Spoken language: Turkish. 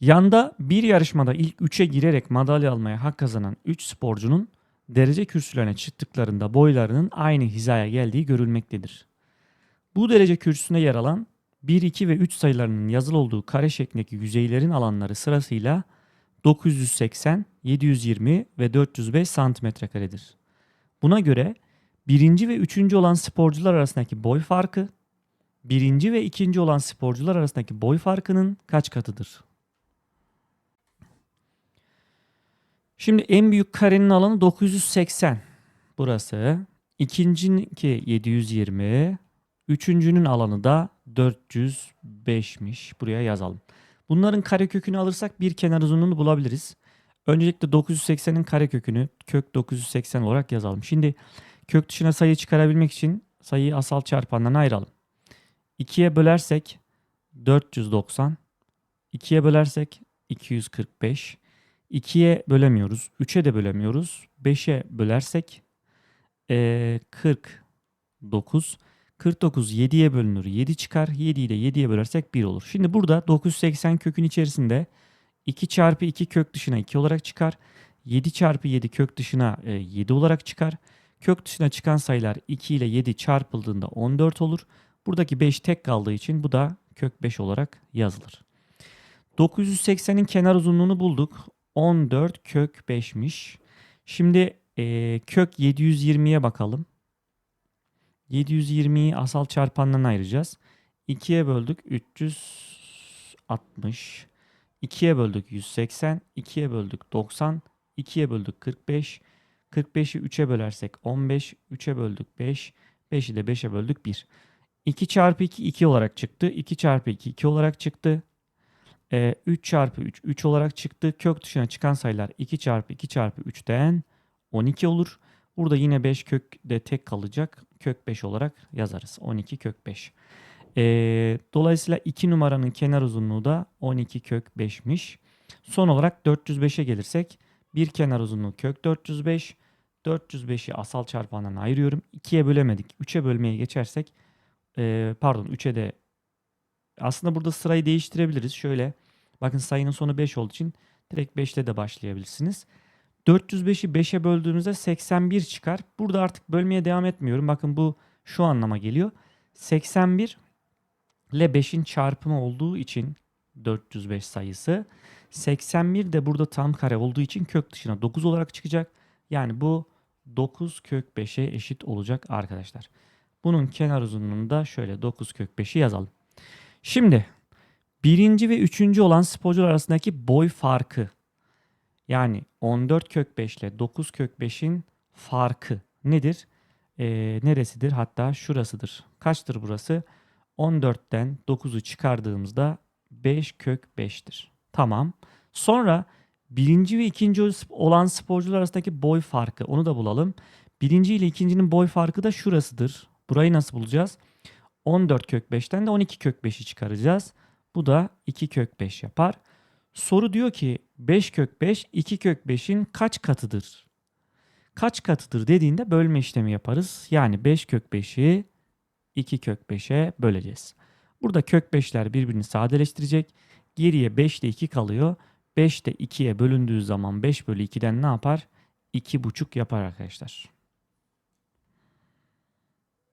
Yanda bir yarışmada ilk 3'e girerek madalya almaya hak kazanan 3 sporcunun derece kürsülerine çıktıklarında boylarının aynı hizaya geldiği görülmektedir. Bu derece kürsüsünde yer alan 1, 2 ve 3 sayılarının yazılı olduğu kare şeklindeki yüzeylerin alanları sırasıyla 980, 720 ve 405 santimetre karedir. Buna göre birinci ve üçüncü olan sporcular arasındaki boy farkı, birinci ve ikinci olan sporcular arasındaki boy farkının kaç katıdır? Şimdi en büyük karenin alanı 980. Burası. İkincininki 720. Üçüncünün alanı da 405'miş. Buraya yazalım. Bunların karekökünü alırsak bir kenar uzunluğunu bulabiliriz. Öncelikle 980'in karekökünü kök 980 olarak yazalım. Şimdi kök dışına sayı çıkarabilmek için sayıyı asal çarpanlarına ayıralım. 2'ye bölersek 490. 2'ye bölersek 245. 2'ye bölemiyoruz. 3'e de bölemiyoruz. 5'e bölersek eee 49. 49 7'ye bölünür. 7 çıkar. 7'yi de 7'ye bölersek 1 olur. Şimdi burada 980 kökün içerisinde 2 çarpı 2 kök dışına 2 olarak çıkar. 7 çarpı 7 kök dışına e, 7 olarak çıkar. Kök dışına çıkan sayılar 2 ile 7 çarpıldığında 14 olur. Buradaki 5 tek kaldığı için bu da kök 5 olarak yazılır. 980'in kenar uzunluğunu bulduk. 14 kök 5'miş. Şimdi e, kök 720'ye bakalım. 720'yi asal çarpanlarına ayıracağız. 2'ye böldük 360. 2'ye böldük 180. 2'ye böldük 90. 2'ye böldük 45. 45'i 3'e bölersek 15. 3'e böldük 5. 5'i de 5'e böldük 1. 2 çarpı 2 2 olarak çıktı. 2 çarpı 2 2 olarak çıktı. Ee, 3 çarpı 3 3 olarak çıktı. Kök dışına çıkan sayılar 2 çarpı 2 çarpı 3'ten 12 olur. Burada yine 5 kök de tek kalacak. Kök 5 olarak yazarız. 12 kök 5. Ee, dolayısıyla 2 numaranın kenar uzunluğu da 12 kök 5'miş. Son olarak 405'e gelirsek bir kenar uzunluğu kök 405. 405'i asal çarpanlarına ayırıyorum. 2'ye bölemedik. 3'e bölmeye geçersek e, pardon 3'e de aslında burada sırayı değiştirebiliriz. Şöyle bakın sayının sonu 5 olduğu için direkt 5'te de başlayabilirsiniz. 405'i 5'e böldüğümüzde 81 çıkar. Burada artık bölmeye devam etmiyorum. Bakın bu şu anlama geliyor. 81 ile 5'in çarpımı olduğu için 405 sayısı. 81 de burada tam kare olduğu için kök dışına 9 olarak çıkacak. Yani bu 9 kök 5'e eşit olacak arkadaşlar. Bunun kenar uzunluğunu da şöyle 9 kök 5'i yazalım. Şimdi birinci ve üçüncü olan sporcular arasındaki boy farkı yani 14 kök 5 ile 9 kök 5'in farkı nedir? Ee, neresidir? Hatta şurasıdır. Kaçtır burası? 14'ten 9'u çıkardığımızda 5 kök 5'tir. Tamam. Sonra birinci ve ikinci olan sporcular arasındaki boy farkı onu da bulalım. Birinci ile ikincinin boy farkı da şurasıdır. Burayı nasıl bulacağız? 14 kök 5'ten de 12 kök 5'i çıkaracağız. Bu da 2 kök 5 yapar. Soru diyor ki 5 kök 5 2 kök 5'in kaç katıdır? Kaç katıdır dediğinde bölme işlemi yaparız. Yani 5 kök 5'i 2 kök 5'e böleceğiz. Burada kök 5'ler birbirini sadeleştirecek. Geriye 5 ile 2 kalıyor. 5 de 2'ye bölündüğü zaman 5 bölü 2'den ne yapar? 2,5 yapar arkadaşlar.